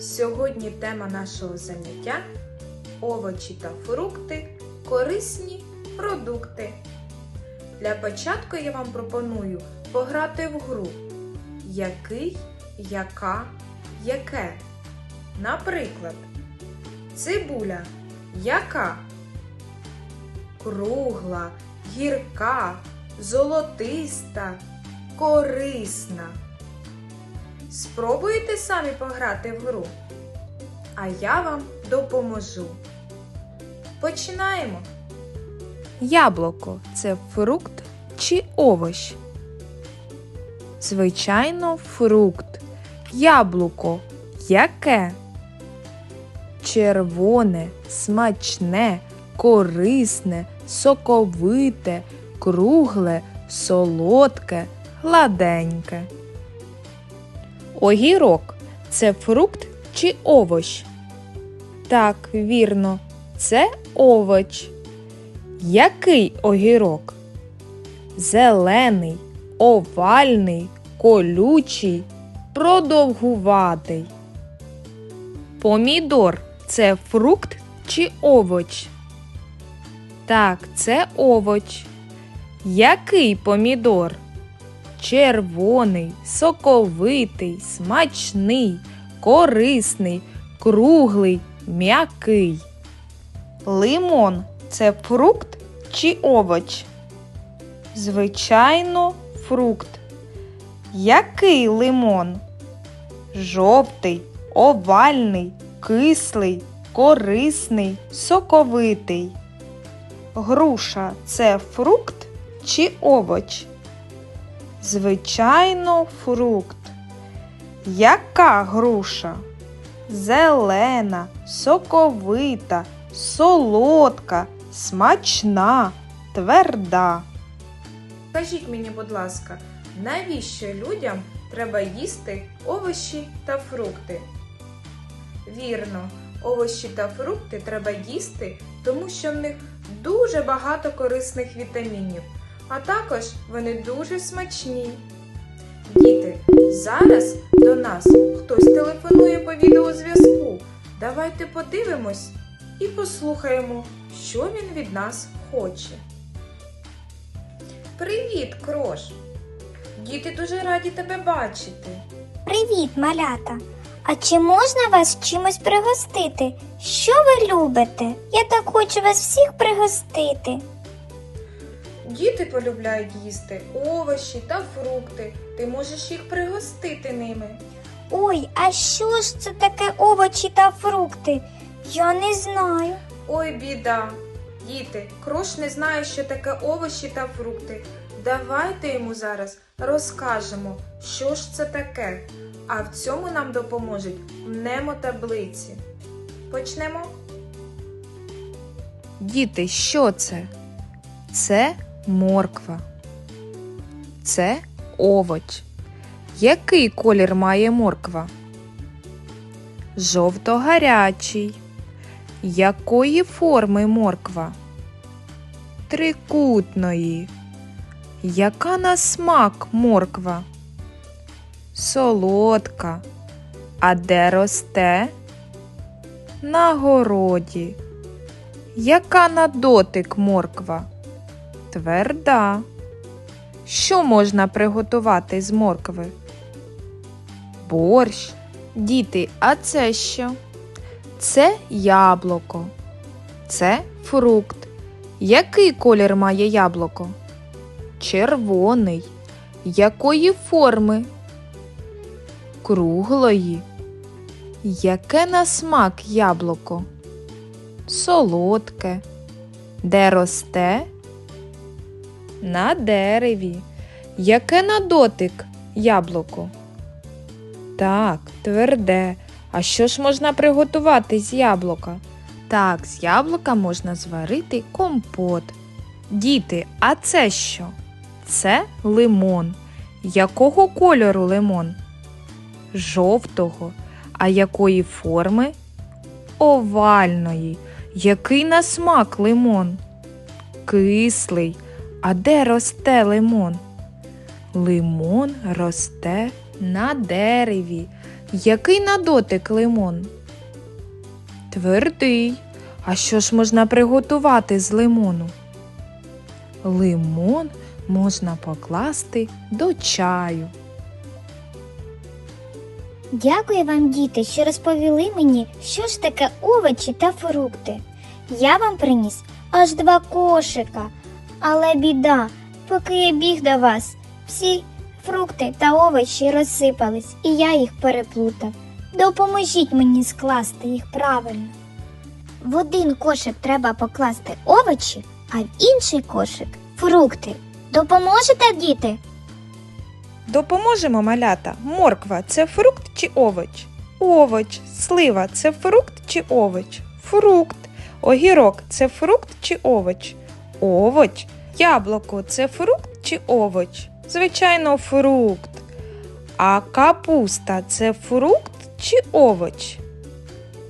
Сьогодні тема нашого заняття овочі та фрукти, корисні продукти. Для початку я вам пропоную пограти в гру Який, яка, яке. Наприклад, цибуля яка? Кругла, гірка, золотиста, корисна. Спробуєте самі пограти в гру, а я вам допоможу. Починаємо. Яблуко це фрукт чи овощ? Звичайно, фрукт. Яблуко яке? Червоне, смачне, корисне, соковите, кругле, солодке, гладеньке. Огірок це фрукт чи овощ? Так, вірно, це овоч. Який огірок? Зелений, овальний, колючий, продовгуватий. Помідор це фрукт чи овоч? Так, це овоч. Який помідор? Червоний, соковитий, смачний, корисний, круглий, м'який. Лимон це фрукт чи овоч? Звичайно, фрукт. Який лимон? Жовтий, овальний, кислий, корисний, соковитий. Груша це фрукт чи овоч? Звичайно, фрукт. Яка груша? Зелена, соковита, солодка, смачна, тверда. Скажіть мені, будь ласка, навіщо людям треба їсти овочі та фрукти? Вірно, овочі та фрукти треба їсти, тому що в них дуже багато корисних вітамінів а також вони дуже смачні. Діти, зараз до нас хтось телефонує по відеозв'язку. Давайте подивимось і послухаємо, що він від нас хоче. Привіт, Крош! Діти дуже раді тебе бачити. Привіт, малята! А чи можна вас чимось пригостити? Що ви любите? Я так хочу вас всіх пригостити. Діти полюбляють їсти овочі та фрукти. Ти можеш їх пригостити ними. Ой, а що ж це таке овочі та фрукти? Я не знаю. Ой, біда! Діти, Крош не знає, що таке овочі та фрукти. Давайте йому зараз розкажемо, що ж це таке. А в цьому нам допоможуть мнемотаблиці. Почнемо. Діти, що це? Це морква. Це овоч. Який колір має морква? Жовто-гарячий. Якої форми морква? Трикутної. Яка на смак морква? Солодка. А де росте? На городі. Яка на дотик морква? Тверда. Що можна приготувати з моркви? Борщ. Діти, а це що? Це яблуко. Це фрукт. Який колір має яблуко? Червоний. Якої форми? Круглої. Яке на смак яблуко? Солодке. Де росте? На дереві. Яке на дотик яблуко? Так, тверде. А що ж можна приготувати з яблука? Так, з яблука можна зварити компот. Діти, а це що? Це лимон. Якого кольору лимон? Жовтого. А якої форми? Овальної. Який на смак лимон? Кислий. А де росте лимон? Лимон росте на дереві. Який на дотик лимон? Твердий. А що ж можна приготувати з лимону? Лимон можна покласти до чаю. Дякую вам, діти, що розповіли мені, що ж таке овочі та фрукти. Я вам приніс аж два кошика. Але біда, поки я біг до вас, всі фрукти та овочі розсипались, і я їх переплутав. Допоможіть мені скласти їх правильно. В один кошик треба покласти овочі, а в інший кошик фрукти. Допоможете, діти? Допоможемо малята. Морква це фрукт чи овоч? Овоч. Слива це фрукт чи овоч? Фрукт. Огірок це фрукт чи овоч? Овоч. Яблуко це фрукт чи овоч? Звичайно, фрукт. А капуста це фрукт чи овоч?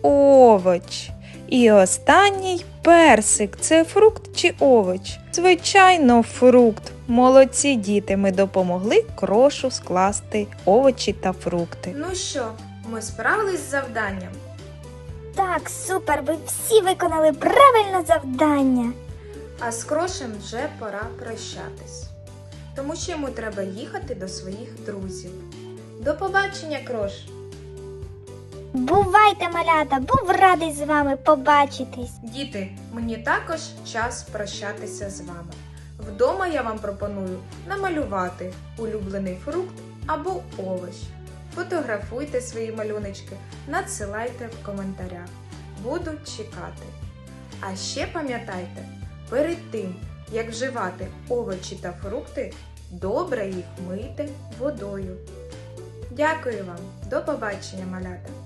Овоч. І останній персик це фрукт чи овоч? Звичайно, фрукт. Молодці діти, ми допомогли крошу скласти овочі та фрукти. Ну що, ми справились з завданням? Так, супер, ви всі виконали правильне завдання. А з крошем вже пора прощатись. Тому що йому треба їхати до своїх друзів. До побачення, крош! Бувайте, малята, був радий з вами побачитись. Діти, мені також час прощатися з вами. Вдома я вам пропоную намалювати улюблений фрукт або овощ. Фотографуйте свої малюночки, надсилайте в коментарях. Буду чекати. А ще пам'ятайте, перед тим, як вживати овочі та фрукти, добре їх мийте водою. Дякую вам, до побачення, малята!